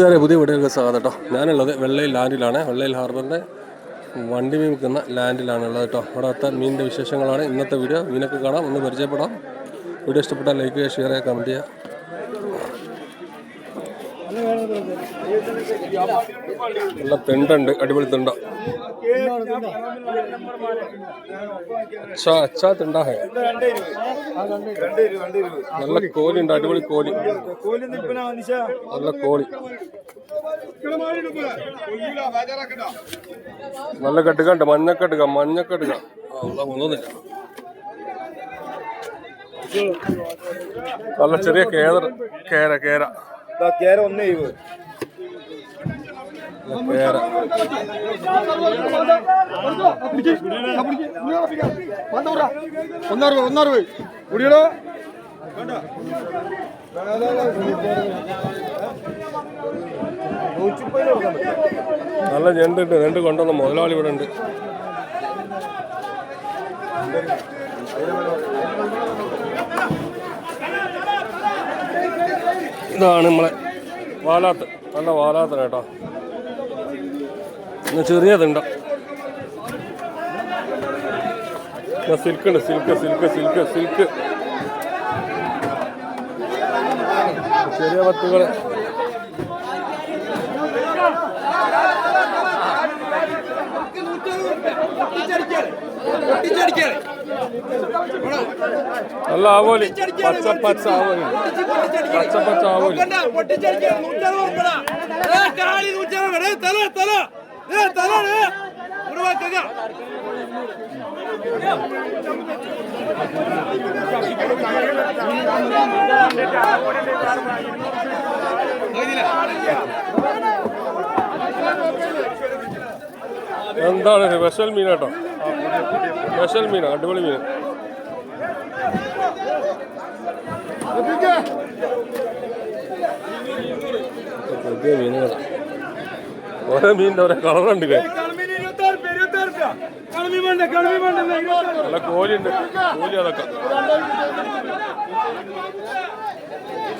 ഇതുവരെ പുതിയ വീടുകൾക്ക് സ്വാഗതം കേട്ടോ. ഞാനുള്ളത് വെള്ളയിൽ ലാൻഡിലാണ്. വെള്ളയിൽ ഹാർബറിന്റെ വണ്ടി മീൻ വിൽക്കുന്ന ലാൻഡിലാണ് ഉള്ളത് കേട്ടോ. അവിടുത്തെ മീനിന്റെ വിശേഷങ്ങളാണ്. ഇന്നത്തെ വീഡിയോ മീനൊക്കെ കാണാം. ഒന്ന് പരിചയപ്പെടാം. വീഡിയോ ഇഷ്ടപ്പെട്ടാൽ ലൈക്ക് ചെയ്യുക ഷെയർ ചെയ്യുക കമന്റ് ചെയ്യുക. നല്ല തെണ്ടുണ്ട്. അടിപൊളി തെണ്ട. അച്ഛാ നല്ല കോലി ഉണ്ട് അടിപൊളി കോലി. നല്ല കോളി നല്ല കെട്ടുകണ്ട് മഞ്ഞക്കെട്ടുക മഞ്ഞക്കെട്ടുക ഒന്നുമില്ല. നല്ല ചെറിയ കേദർ കേര കേര. കേര ഒന്നേ കേര ഒന്നറുപത് പോയി കുടിയടോ നല്ല ഞണ്ടുണ്ട് ഞണ്ട് കൊണ്ടുവന്ന മുതലാളി ഇവിടെ ഉണ്ട്. ഇതാണ് നമ്മളെ വാലാത്ത് നല്ല വാലാത്ത കേട്ടോ. ചെറിയതുണ്ട്. സിൽക്ക് ഉണ്ട് സിൽക്ക് സിൽക്ക് സിൽക്ക് സിൽക്ക് ചെറിയ പത്തുകൾ നല്ല ആവോലി. പച്ച പച്ച ആവോലി. പച്ച പച്ച ആവോലി. എന്താണ് സ്പെഷ്യൽ മീൻ കേട്ടോ. സ്പെഷ്യൽ മീൻ അടിപൊളി മീൻ. പുതിയ മീനുകൾ ഓരോ മീനിന്റെ ഓരോ കളറുണ്ട് നല്ല കോലിയുണ്ട്. കോലി അതൊക്കെ.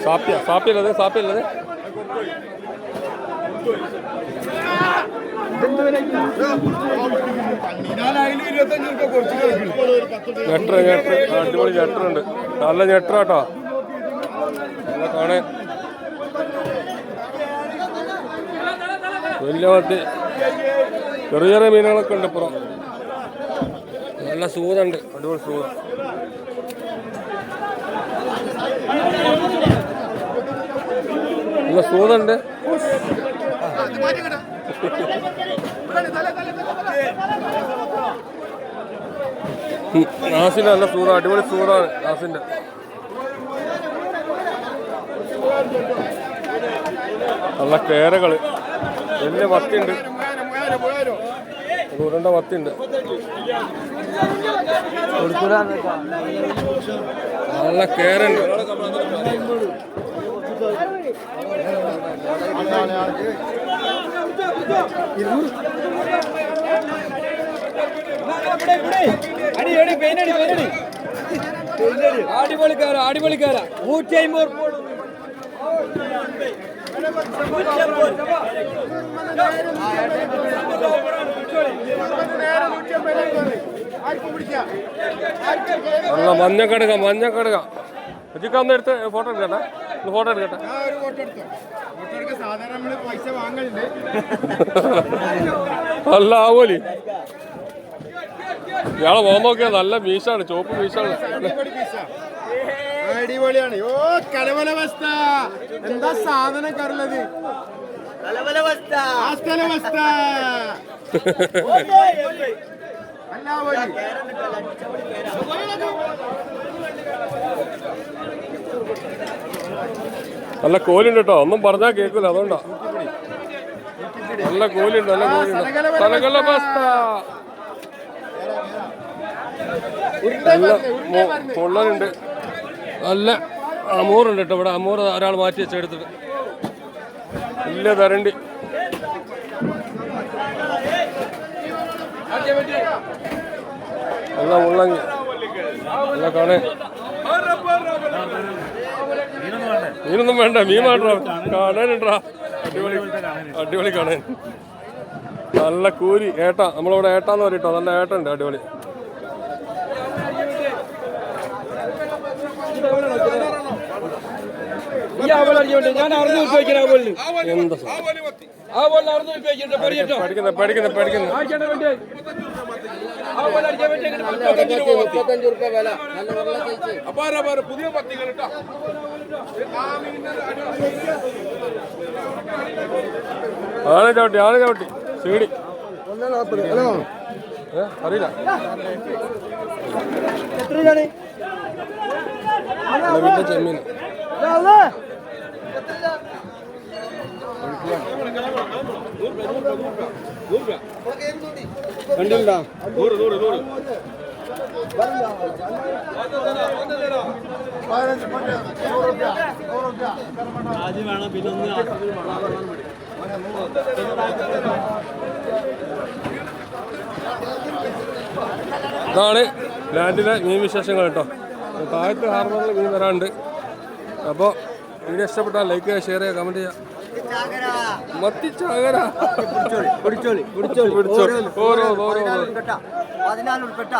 സാപ്യ സാപ്യല്ലത് സാപ്യല്ലത് ഞെട്ടർ ഞെട്ടർ അടിപൊളി ഞെട്ടറുണ്ട്. നല്ല ഞെട്ടറാട്ടോ. കാണേ വലിയ വട്ടി ചെറിയ ചെറിയ മീനുകളൊക്കെ ഉണ്ട് ഇപ്പുറം. നല്ല സൂതുണ്ട്. അടിപൊളി സൂത. നല്ല സൂതുണ്ട്. നാസിന്റെ നല്ല സൂത അടിപൊളി സൂതാണ് നാസിന്റെ. നല്ല കേരകൾ. വലിയ വത്തിണ്ട് ഉരുണ്ട വത്തിണ്ട് നല്ല കേരണ്ട് അടിപൊളിക്കാരാ അടിപൊളിക്കാരാ. നൂറ്റി അമ്പത് നല്ല കടുക മഞ്ഞ കടുക. ഒന്ന് എടുത്ത് ഫോട്ടോ എടുക്കട്ടെ? ഫോട്ടോ എടുക്കട്ടെ? നല്ല ആവോലി. ഇയാളെ പോകാൻ നോക്കിയാൽ നല്ല മീശാണ് ചോപ്പ് മീശാണ്. അടിപൊളിയാണ്. ഓ കലവലവസ്ഥ. എന്താ സാധനം കറുള്ളത് ആസ്ഥലവസ്ഥ. അല്ല വഴി നല്ല കോലുണ്ട് കേട്ടോ ഒന്നും പറഞ്ഞാൽ കേൾക്കൂല അതുകൊണ്ടാ. നല്ല കോലുണ്ട് നല്ല കോലുണ്ട്. തലകല ബസ്ത നല്ല പൊള്ളലുണ്ട്. നല്ല അമൂറുണ്ട് കേട്ടോ. ഇവിടെ അമൂറ് ഒരാൾ മാറ്റി വെച്ചെടുത്തിട്ട്. ഇല്ല തരണ്ടി നല്ല നല്ല കാണേ. മീനൊന്നും വേണ്ട. മീൻ മാത്രം കാണാനുണ്ടാ. അടിപൊളി. അടിപൊളി കാണാൻ. നല്ല കൂരി ഏട്ട നമ്മളിവിടെ ഏട്ടാന്ന് പറയട്ടോ നല്ല ഏട്ടുണ്ട് അടിപൊളി. അടിച്ചോട്ടെ ഞാൻ അറുന്നൂറ് രൂപ വയ്ക്കുന്ന ആ ബോളിന് ആ ബോളിന് അറുന്നൂറ് രൂപ വയ്ക്കട്ടെ പറയട്ടോ പേടിക്കുന്ന പേടിക്കുന്ന പേടിക്കുന്ന ആഴ്ചയുടെ വേണ്ടി ആ ബോൾ അടിക്കാൻ വേണ്ടി ഇങ്ങനെ മുപ്പത്തഞ്ച് രൂപ മതി. ആണ് ചവിട്ടി ആണ് ചവിട്ടി. സീഡി. ഏ അറിയില്ല. നവീന്റെ ചെമ്മീൻ. ഇതാണ് ലാൻഡിലെ മീൻ വിശേഷങ്ങൾ കേട്ടോ. താഴത്ത് ഹാർബറിൽ മീൻ വരാണ്ട് അപ്പോൾ വീഡിയോ ഇഷ്ടപ്പെട്ടാൽ ലൈക്ക് ചെയ്യുക ഷെയർ ചെയ്യുക കമന്റ് ചെയ്യുക. മത്തിച്ചാകര പിടിച്ചോളി പിടിച്ചോളി ഓരോ ഓരോ പതിനാല് ഉൾപ്പെട്ട.